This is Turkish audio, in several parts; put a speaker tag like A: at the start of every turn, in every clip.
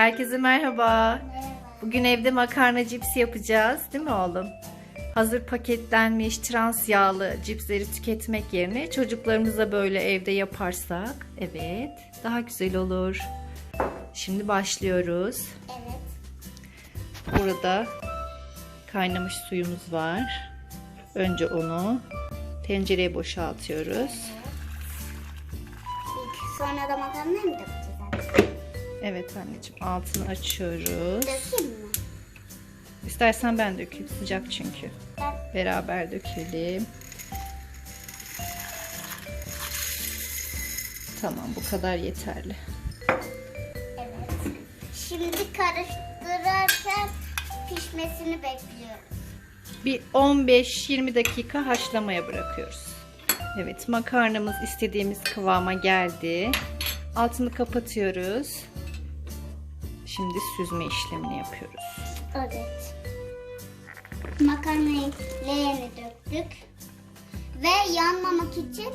A: Herkese merhaba. Bugün evde makarna cipsi yapacağız, değil mi oğlum? Hazır paketlenmiş trans yağlı cipsleri tüketmek yerine çocuklarımıza böyle evde yaparsak, evet, daha güzel olur. Şimdi başlıyoruz.
B: Evet.
A: Burada kaynamış suyumuz var. Önce onu tencereye boşaltıyoruz.
B: İlk sonra da makarnayı mı artık?
A: Evet anneciğim altını açıyoruz.
B: Dökeyim mi?
A: İstersen ben dökeyim sıcak çünkü.
B: Ben
A: Beraber dökelim. Tamam bu kadar yeterli.
B: evet. Şimdi karıştırırken pişmesini bekliyoruz.
A: Bir 15-20 dakika haşlamaya bırakıyoruz. Evet makarnamız istediğimiz kıvama geldi. Altını kapatıyoruz. Şimdi süzme işlemini yapıyoruz.
B: Evet. Makarnayı leğene döktük. Ve yanmamak için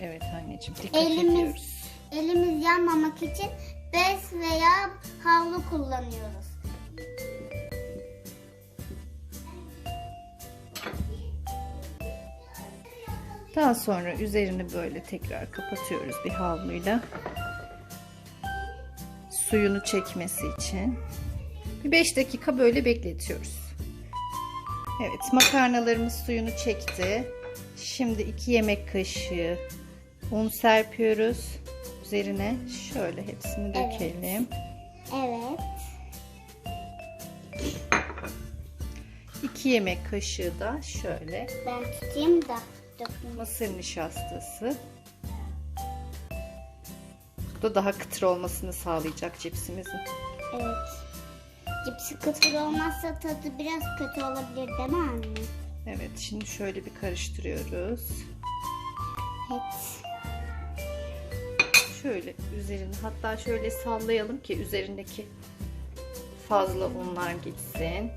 A: Evet anneciğim dikkat
B: Elimiz-
A: ediyoruz.
B: elimiz yanmamak için bez veya havlu kullanıyoruz.
A: Daha sonra üzerini böyle tekrar kapatıyoruz bir havluyla. Suyunu çekmesi için. Bir 5 dakika böyle bekletiyoruz. Evet makarnalarımız suyunu çekti. Şimdi 2 yemek kaşığı un serpiyoruz. Üzerine şöyle hepsini
B: Evet.
A: dökelim.
B: Evet.
A: 2 yemek kaşığı da şöyle
B: Ben tutayım da
A: mısır nişastası. Bu da daha kıtır olmasını sağlayacak cipsimizin.
B: Evet. Cipsi kıtır olmazsa tadı biraz kötü olabilir değil mi anne?
A: Evet şimdi şöyle bir karıştırıyoruz.
B: Evet.
A: Şöyle üzerini hatta şöyle sallayalım ki üzerindeki fazla unlar gitsin.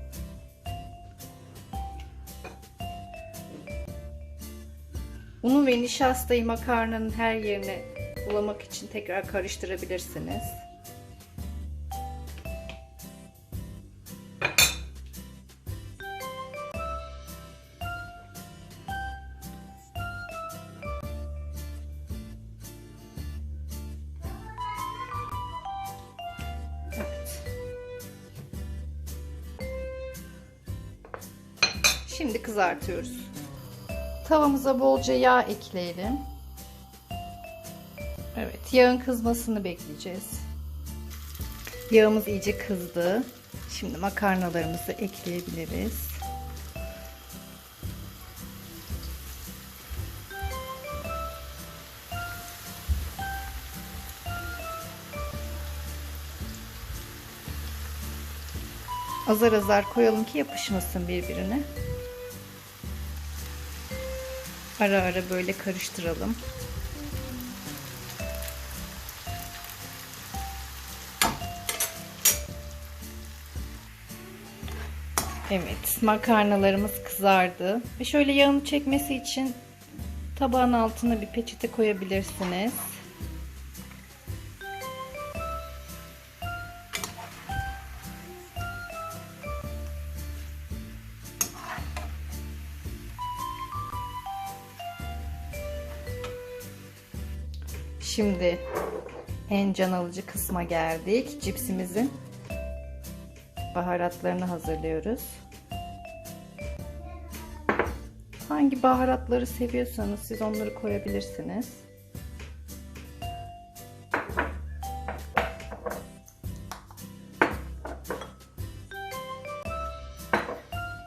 A: Unu ve nişastayı makarnanın her yerine bulamak için tekrar karıştırabilirsiniz. Şimdi kızartıyoruz. Tavamıza bolca yağ ekleyelim. Evet, yağın kızmasını bekleyeceğiz. Yağımız iyice kızdı. Şimdi makarnalarımızı ekleyebiliriz. Azar azar koyalım ki yapışmasın birbirine. Ara ara böyle karıştıralım. Evet, makarnalarımız kızardı. Ve şöyle yağını çekmesi için tabağın altına bir peçete koyabilirsiniz. Şimdi en can alıcı kısma geldik. Cipsimizin baharatlarını hazırlıyoruz. Hangi baharatları seviyorsanız siz onları koyabilirsiniz.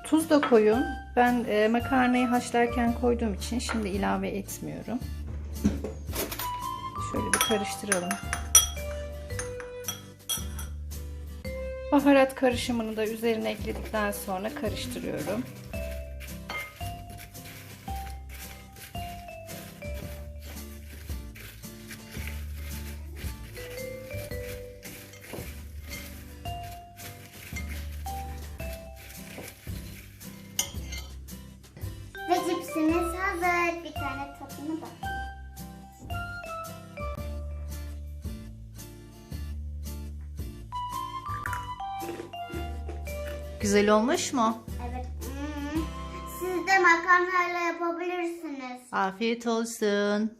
A: Tuz da koyun. Ben e, makarnayı haşlarken koyduğum için şimdi ilave etmiyorum. Şöyle bir karıştıralım. Baharat karışımını da üzerine ekledikten sonra karıştırıyorum.
B: Ve cipsimiz hazır. Bir tane tadına bak.
A: Güzel olmuş mu?
B: Evet. Hmm. Siz de makarnayla yapabilirsiniz.
A: Afiyet olsun.